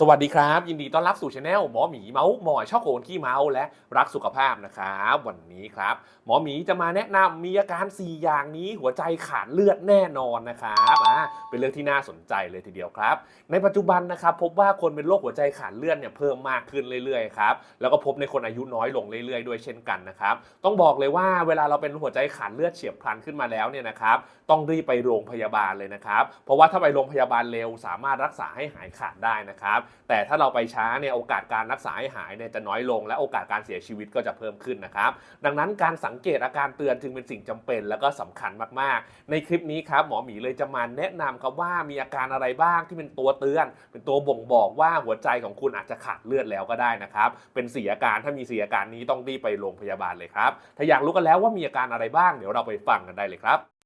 สวัสดีครับ ยินดีต้อนรับสู่ช anel หมอหมีเมาส์หมอยชอบโกนขี้เมาส์และรักสุขภาพนะครับ วันนี้ครับ หมอหมีจะมาแนะนำมีอาการ 4 อย่างนี้หัวใจขาดเลือดแน่นอนนะครับอ่าเป็นเรื่องที่น่าสนใจเลยทีเดียวครับ ในปัจจุบันนะครับพบว่าคนเป็นโรคหัวใจขาดเลือดเนี่ยเพิ่มมากขึ้นเรื่อยๆครับแล้วก็พบในคนอายุน้อยลงเรื่อยๆด้วยเช่นกันนะครับต้องบอกเลยว่าเวลาเราเป็นหัวใจขาดเลือดเฉียบพลันขึ้นมาแล้วเนี่ยนะครับต้องรีบไปโรงพยาบาลเลยนะครับเพราะว่าถ้าไปโรงพยาบาลเร็วสามารถรักษาให้หายขาดได้นะครับแต่ถ้าเราไปช้าเนี่ยโอกาสการรักษาให้หายเนี่ยจะน้อยลง และโอกาสการเสียชีวิตก็จะเพิ่มขึ้นนะครับ ดังนั้นการสังเกตอาการเตือนจึงเป็นสิ่งจำเป็นแล้วก็สำคัญมากๆ ในคลิปนี้ครับหมอหมีเลยจะมาแนะนำครับว่ามีอาการอะไรบ้างที่เป็นตัวเตือน เป็นตัวบ่งบอกว่าหัวใจของคุณอาจจะขาดเลือดแล้วก็ได้นะครับเป็นสีอาการถ้ามีสีอาการนี้ต้องรีบไปโรงพยาบาลเลยครับถ้าอยากรู้กันแล้วว่ามีอาการอะไรบ้างเดี๋ยวเราไปฟังกันได้เลยครับ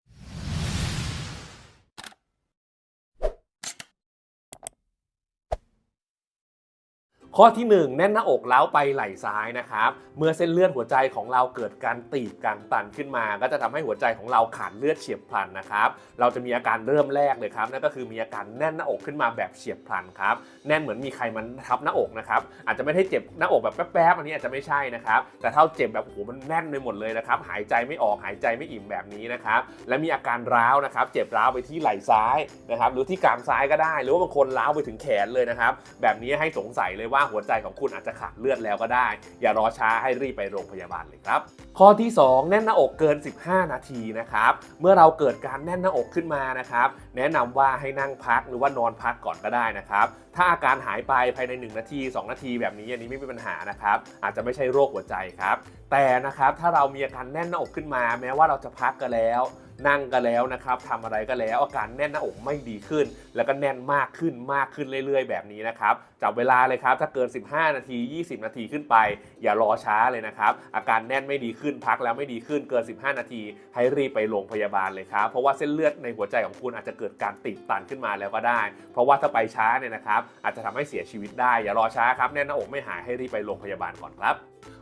ข้อที่ 1 แน่นหน้าอกเล้าวไปไหล่ซ้ายนะครับ เมื่อเส้นเลือดหัวใจของเราเกิดการตีบการตันขึ้นมา ก็จะทำให้หัวใจของเราขาดเลือดเฉียบพลันนะครับ เราจะมีอาการเริ่มแรกเลยครับนั่นก็คือมีอาการแน่นหน้าอกขึ้นมาแบบเฉียบพลันครับแน่นเหมือนมีใครมันทับหน้าอกนะครับอาจจะไม่ได้เจ็บหน้าอกแบบแป๊บๆอันนี้อาจจะไม่ใช่นะครับแต่ถ้าเจ็บแบบโอ้โหมันแน่นไปหมดเลยนะครับหายใจไม่ออกหายใจไม่อิ่มแบบนี้นะครับและมีอาการร้าวนะครับเจ็บร้าวไปที่ไหล่ซ้ายนะครับหรือที่กรามซ้ายก็ได้ หรือว่าบางคนร้าวไปถึงแขนเลยนะครับแบบนี้ให้สงสัยเลยว่าหัวใจของคุณอาจจะขาดเลือดแล้วก็ได้ อย่ารอช้าให้รีบไปโรงพยาบาลเลยครับ ข้อที่ 2 แน่นหน้าอกเกิน 15 นาทีนะครับ เมื่อเราเกิดการแน่นหน้าอกขึ้นมานะครับ แนะนำว่าให้นั่งพักหรือว่านอนพักก่อนก็ได้นะครับ ถ้าอาการหายไปภายใน 1 นาที 2 นาทีแบบนี้อันนี้ไม่มีปัญหานะครับ อาจจะไม่ใช่โรคหัวใจครับ แต่นะครับถ้าเรามีอาการแน่นหน้าอกขึ้นมา แม้ว่าเราจะพักกันแล้ว นั่งกันแล้วนะครับทำอะไรก็แล้ว อาการแน่นหน้าอกไม่ดีขึ้น แล้วก็แน่นมากขึ้นมากขึ้นเรื่อย ๆ แบบนี้นะครับจับเวลาเลยครับถ้าเกิน 15 นาที 20 นาทีขึ้นไป อย่ารอช้าเลยนะครับอาการแน่นไม่ดีขึ้นพักแล้วไม่ดีขึ้นเกิน 15 นาที ให้รีบไปโรงพยาบาลเลยครับเพราะว่าเส้นเลือดในหัวใจของคุณอาจจะเกิดการติดตันขึ้นมาแล้วก็ได้ เพราะว่าถ้าไปช้าเนี่ยนะครับอาจจะทำให้เสียชีวิตได้ อย่ารอช้าครับแน่นหน้าอกไม่หายให้รีบไปโรงพยาบาลก่อนครับ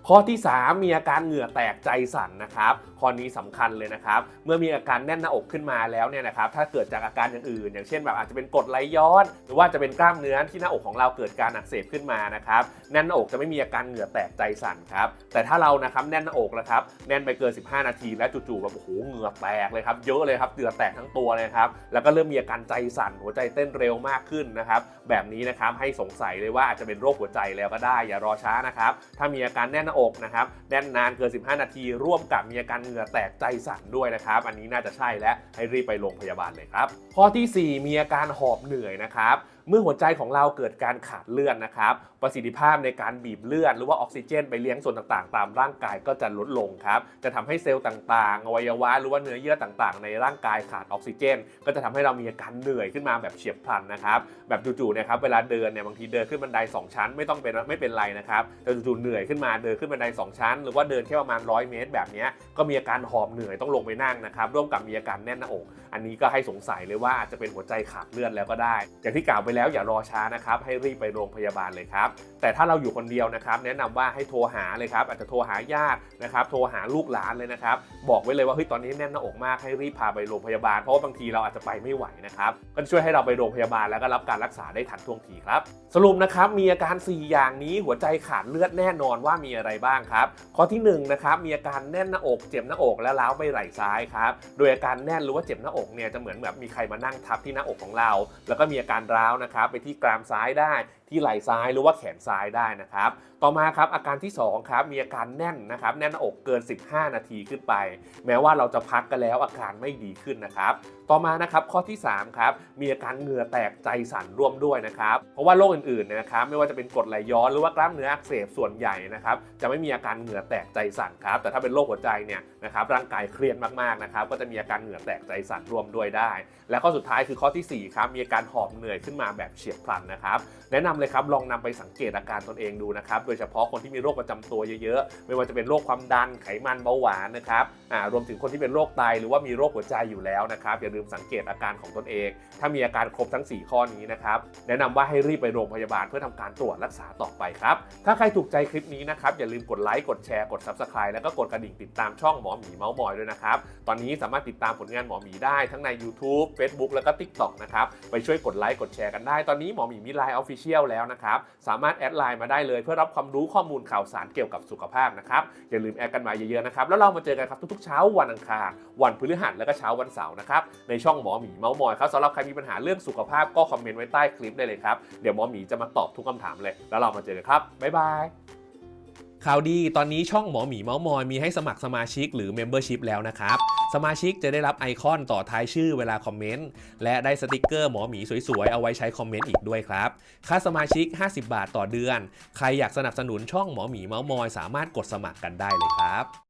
ข้อที่ 3 มีอาการเหงื่อแตกใจสั่นนะครับข้อนี้สำคัญเลยนะครับ เมื่อมีอาการแน่นหน้าอกขึ้นมาแล้วเนี่ยนะครับถ้าเกิดจากอาการอย่างอื่น อย่างเช่นแบบอาจจะเป็นกรดไหลย้อน หรือว่าจะเป็นกล้ามเนื้อที่หน้าอกของเราเกิดการอักเสบขึ้นมานะครับแน่นหน้าอกจะไม่มีอาการเหงื่อแตกใจสั่นครับแต่ถ้าเรานะครับแน่นหน้าอกนะครับแน่นไปเกิน 15 นาที แล้วจู่ๆแบบโอ้โหเหงื่อแตกเลยครับเยอะเลยครับเหงื่อแตกทั้งตัวเลยครับแล้วก็เริ่มมีอาการใจสั่นหัวใจเต้นเร็วมากขึ้นนะครับแบบนี้นะครับให้สงสัยเลยว่าอาจจะเป็นโรคหัวใจแล้วก็ได้อย่ารอช้านะครับถ้ามีอาการแน่นน้าอกนะครับแน่นนานเกิน 15 นาที ร่วมกับมีอาการเหงื่อแตกใจสั่นด้วยนะครับ อันนี้น่าจะใช่และให้รีบไปโรงพยาบาลเลยครับ ข้อทีสี่4 มีอาการหอบเหนื่อยนะครับ เมื่อหัวใจของเราเกิดการขาดเลือดนะครับ ประสิทธิภาพในการบีบเลือดหรือว่าออกซิเจน ไปเลี้ยงส่วนต่างๆ ตามร่างกายก็จะลดลงครับ จะทำให้เซลล์ต่างๆ อวัยวะหรือว่าเนื้อเยื่อต่างๆ ในร่างกายขาดออกซิเจน ก็จะทำให้เรามีอาการเหนื่อยขึ้นมาแบบเฉียบพลันนะครับ แบบจู่ๆนี่ยครับเวลาเดินเนี่ยบางทีเดินขึ้นบันได 2 ชั้นไม่ต้องเป็นไม่เป็นไรนะครับแต่จู่ๆเหนื่อยขึ้นมาเดินขึ้นบันได 2 ชั้น หรือว่าเดินแค่ประมาณ 100 เมตร แบบนี้ก็มีอาการหอบเหนื่อยต้องลงไปนั่งนะครับร่วมกับมีอาการแน่นหน้าอก อันนี้ก็ให้สงสัยเลยว่าอาจจะเป็นหัวใจขาดเลือดแล้วก็ได้อย่างที่กล่าวไปแล้วแล้วอย่ารอช้านะครับ ให้รีบไปโรงพยาบาลเลยครับ แต่ถ้าเราอยู่คนเดียวนะครับ แนะนำว่าให้โทรหาเลยครับ อาจจะโทรหาญาตินะครับ โทรหาลูกหลานเลยนะครับ บอกไว้เลยว่าเฮ้ยตอนนี้แน่นหน้าอกมากให้รีบพาไปโรงพยาบาล เพราะว่าบางทีเราอาจจะไปไม่ไหวนะครับ ก็ช่วยให้เราไปโรงพยาบาลแล้วก็รับการรักษาได้ทันท่วงทีครับ สรุปนะครับ มีอาการ 4 อย่างนี้หัวใจขาดเลือดแน่นอนว่ามีอะไรบ้างครับ ข้อที่1นะครับ มีอาการแน่นหน้าอก เจ็บหน้าอกและล้าวไปไหล่ซ้ายครับ โดยอาการแน่นหรือว่าเจ็บหน้าอกเนี่ยจะเหมือนแบบมีใครมานั่งทับที่หน้าอกของเรา แล้วก็มีอาการร้าวนะครับไปที่กรามซ้ายได้ที่ไหล่ซ้ายหรือว่าแขนซ้ายได้นะครับ ต่อมาครับอาการที่2ครับมีอาการแน่นนะครับแน่นอกเกิน 15 นาทีขึ้นไป แม้ว่าเราจะพักกันแล้วอาการไม่ดีขึ้นนะครับ ต่อมานะครับข้อที่3ครับมีอาการเหงื่อแตกใจสั่นร่วมด้วยนะครับ เพราะว่าโรคอื่นๆนะครับไม่ว่าจะเป็นกรดไหลย้อนหรือว่ากล้ามเนื้ออักเสบส่วนใหญ่นะครับจะไม่มีอาการเหงื่อแตกใจสั่นครับแต่ถ้าเป็นโรคหัวใจเนี่ยนะครับร่างกายเครียดมากๆนะครับก็จะมีอาการเหงื่อแตกใจสั่นร่วมด้วยได้ และข้อสุดท้ายคือข้อทีสี่4ครับมีอาการหอบเหนื่อยขึ้นมาแบบเฉียบพลันนะครับ แนะนำเลยครับลองนำไปสังเกตอาการตนเองดูนะครับโดยเฉพาะคนที่มีโรคประจำตัวเยอะๆ ไม่ว่าจะเป็นโรคความดันไขมันเบาหวานนะครับรวมถึงคนที่เป็นโรคไตหรือว่ามีโรคหัวใจอยู่แล้วนะครับอย่าลืมสังเกตอาการของตนเอง ถ้ามีอาการครบทั้ง 4 ข้อนี้นะครับแนะนำว่าให้รีบไปโรงพยาบาลเพื่อทำการตรวจรักษาต่อไปครับถ้าใครถูกใจคลิปนี้นะครับอย่าลืมกดไลค์กดแชร์กด Subscribe แล้วก็กดกระดิ่งติดตามช่องหมอหมีเมาส์มอยด้วยนะครับตอนนี้สามารถติดตามผลงานหมอหมีได้ทั้งใน YouTube Facebook แล้วก็ TikTok นะครับไปช่วยกดไลค์กดแชร์กันได้ ตอนนี้หมอหมีมีไลน์ Official แล้วนะครับ สามารถแอดไลน์มาได้เลยเพื่อรับความรู้ข้อมูลข่าวสารเกี่ยวกับสุขภาพนะครับ อย่าลืมแอดกันมาเยอะๆนะครับ แล้วเรามาเจอกันครับทุกๆเช้าวันอังคาร วันพฤหัสและก็เช้าวันเสาร์นะครับ ในช่องหมอหมีเมาส์มอยครับสำหรับใครมีปัญหาเรื่องสุขภาพก็คอมเมนต์ไว้ใต้คลิปได้เลยครับ เดี๋ยวหมอหมีจะมาตอบทุกคำถามเลย แล้วเรามาเจอกันครับ บ๊ายบายข่าวดี ตอนนี้ช่องหมอหมีเมาส์มอยมีให้สมัครสมาชิกหรือ Membership แล้วนะครับ สมาชิกจะได้รับไอคอนต่อท้ายชื่อเวลาคอมเมนต์ และได้สติกเกอร์หมอหมีสวยๆ เอาไว้ใช้คอมเมนต์อีกด้วยครับ ค่าสมาชิก 50 บาทต่อเดือน ใครอยากสนับสนุนช่องหมอหมีเมาส์มอยสามารถกดสมัครกันได้เลยครับ